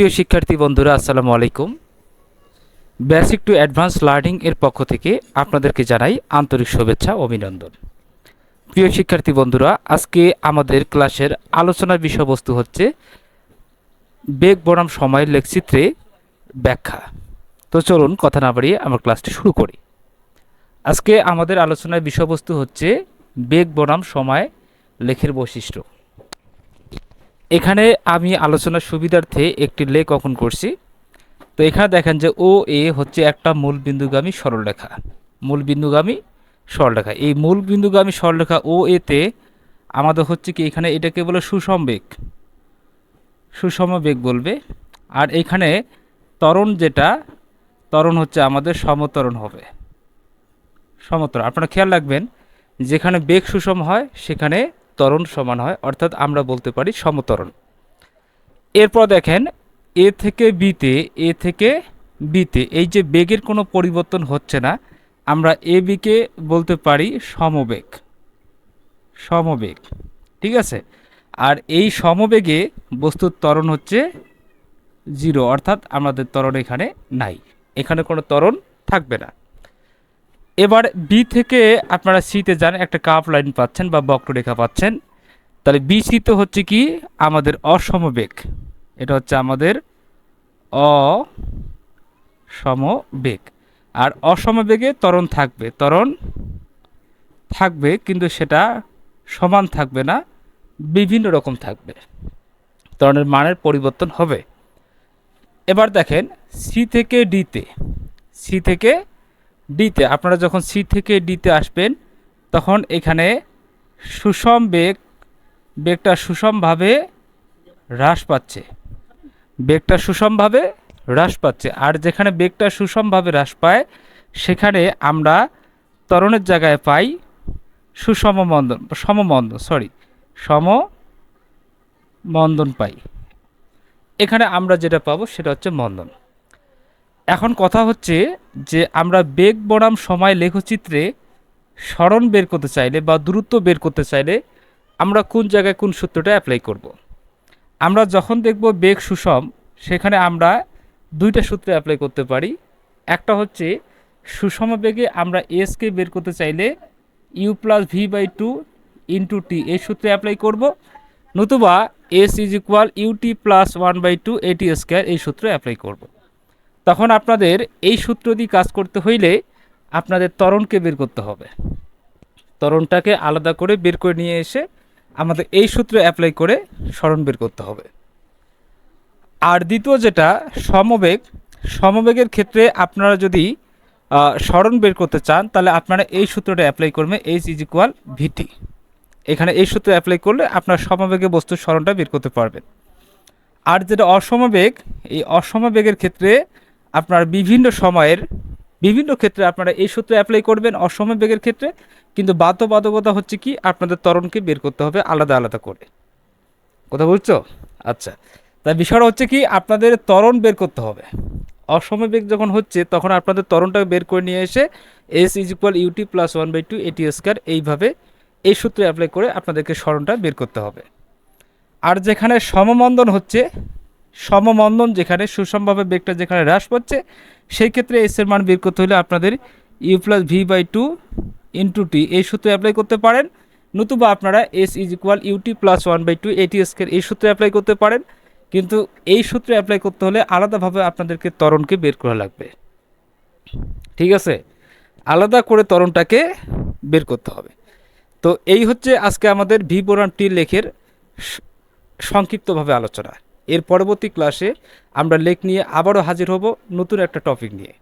প্রিয় শিক্ষার্থী বন্ধুরা, আসসালামু আলাইকুম। বেসিক টু অ্যাডভান্স লার্নিং এর পক্ষ থেকে আপনাদেরকে জানাই আন্তরিক শুভেচ্ছা অভিনন্দন। প্রিয় শিক্ষার্থী বন্ধুরা, আজকে আমাদের ক্লাসের আলোচনার বিষয়বস্তু হচ্ছে বেগ বনাম সময় লেখচিত্রে ব্যাখ্যা। তো চলুন কথা না বাড়িয়ে আমরা ক্লাসটি শুরু করি। আজকে আমাদের আলোচনার বিষয়বস্তু হচ্ছে বেগ বনাম সময় লেখের বৈশিষ্ট্য। এখানে আমি আলোচনার সুবিধার্থে একটি লেখ অঙ্কন করছি। তো এখানে দেখেন যে ও, এ হচ্ছে একটা মূল বিন্দুগামী সরলরেখা। মূল বিন্দুগামী সরলরেখা। এই মূল বিন্দুগামী সরলরেখা ও এতে আমাদের হচ্ছে কি এখানে এটাকে বলে সুষম বেগ সুষম বেগ বলবে। আর এখানে তরণ যেটা তরণ হচ্ছে আমাদের সমতরণ হবে। সমতরণ। আপনারা খেয়াল রাখবেন, যেখানে বেগ সুষম হয়, সেখানে ত্বরণ সমান হয়, অর্থাৎ আমরা বলতে পারি সমতরণ। এরপর দেখেন, এ থেকে বিতে, এ থেকে বিতে, এই যে বেগের কোনো পরিবর্তন হচ্ছে না, আমরা এ বিকে বলতে পারি সমবেগ। সমবেগ, ঠিক আছে? আর এই সমবেগে বস্তুর ত্বরণ হচ্ছে জিরো, অর্থাৎ আমাদের ত্বরণ এখানে নাই। এখানে কোনো ত্বরণ থাকবে না। এবার বি থেকে আপনারা সিতে যান, একটা কাপ লাইন পাচ্ছেন বা বক্ররেখা পাচ্ছেন। তাহলে বি তো হচ্ছে কি? আমাদের অসমবেগ। এটা হচ্ছে আমাদের অসমবেগ। আর অসমবেগে ত্বরণ থাকবে। ত্বরণ থাকবে, কিন্তু সেটা সমান থাকবে না, বিভিন্ন রকম থাকবে। ত্বরণের মানের পরিবর্তন হবে। এবার দেখেন সি থেকে ডিতে সি থেকে ডিতে আপনারা যখন সি থেকে ডিতে আসবেন, তখন এখানে সুষম বেগ, বেগটা সুষমভাবে হ্রাস পাচ্ছে। বেগটা সুষমভাবে হ্রাস পাচ্ছে। আর যেখানে বেগটা সুষমভাবে হ্রাস পায়, সেখানে আমরা ত্বরণের জায়গায় পাই সুষম মন্দন সমমন্দন সরি সম মন্দন পাই। এখানে আমরা যেটা পাবো, সেটা হচ্ছে মন্দন। এখন কথা হচ্ছে যে আমরা বেগ বনাম সময় লেখচিত্রে স্মরণ বের করতে চাইলে বা দূরত্ব বের করতে চাইলে আমরা কোন জায়গায় কোন সূত্রটা অ্যাপ্লাই করব। আমরা যখন দেখব বেগ সুষম, সেখানে আমরা দুইটা সূত্রে অ্যাপ্লাই করতে পারি একটা হচ্ছে সুষম বেগে আমরা এসকে বের করতে চাইলে U plus V by two into T এই সূত্রে অ্যাপ্লাই করব নতুবা S is equal UT plus one by two AT square এই সূত্রে অ্যাপ্লাই করব। তখন আপনাদের এই সূত্র দিয়ে কাজ করতে হইলে আপনাদের তরণকে বের করতে হবে। তরণটাকে আলাদা করে বের করে নিয়ে এসে আমাদের এই সূত্র অ্যাপ্লাই করে স্মরণ বের করতে হবে। আর দ্বিতীয় যেটা, সমবেগ। সমবেগের ক্ষেত্রে আপনারা যদি স্মরণ বের করতে চান, তাহলে আপনারা এই সূত্রটা অ্যাপ্লাই করবেন এইচ ইজ ইকুয়াল ভিটি এখানে এই সূত্র অ্যাপ্লাই করলে আপনার সমবেগে বস্তুর স্মরণটা বের করতে পারবেন। আর যেটা অসমবেগ, এই অসমবেগের ক্ষেত্রে আপনার বিভিন্ন সময়ের বিভিন্ন ক্ষেত্রে আপনারা এই সূত্র অ্যাপ্লাই করবেন অসমবেগের ক্ষেত্রে, কিন্তু বাধ্যবাধকতা হচ্ছে কি, আপনাদের তরণকে বের করতে হবে আলাদা আলাদা করে। কথা বলছো আচ্ছা। তাই বিষয়টা হচ্ছে কি, আপনাদের তরণ বের করতে হবে। অসমবেগ যখন হচ্ছে, তখন আপনাদের ত্বরণটা বের করে নিয়ে এসে S is equal UT plus one by two AT square এইভাবে এই সূত্রে অ্যাপ্লাই করে আপনাদেরকে স্মরণটা বের করতে হবে। আর যেখানে সমমন্দন হচ্ছে সমমন্দন যেখানে সুষমভাবে বেগটা যেখানে হ্রাস পাচ্ছে, সেই ক্ষেত্রে এস এর মান বের করতে হলে আপনাদের U plus V by two into T এই সূত্রে অ্যাপ্লাই করতে পারেন। নতুবা আপনারা S is equal UT plus one by two AT square এই সূত্রে অ্যাপ্লাই করতে পারেন। কিন্তু এই সূত্রে অ্যাপ্লাই করতে হলে আলাদাভাবে আপনাদেরকে তরণকে বের করা লাগবে। ঠিক আছে? আলাদা করে তরণটাকে বের করতে হবে। তো এই হচ্ছে আজকে আমাদের ভি বোরান টি লেখের সংক্ষিপ্তভাবে আলোচনা। এর পরবর্তী ক্লাসে আমরা লেক নিয়ে আবারও হাজির হব নতুন একটা টপিক নিয়ে।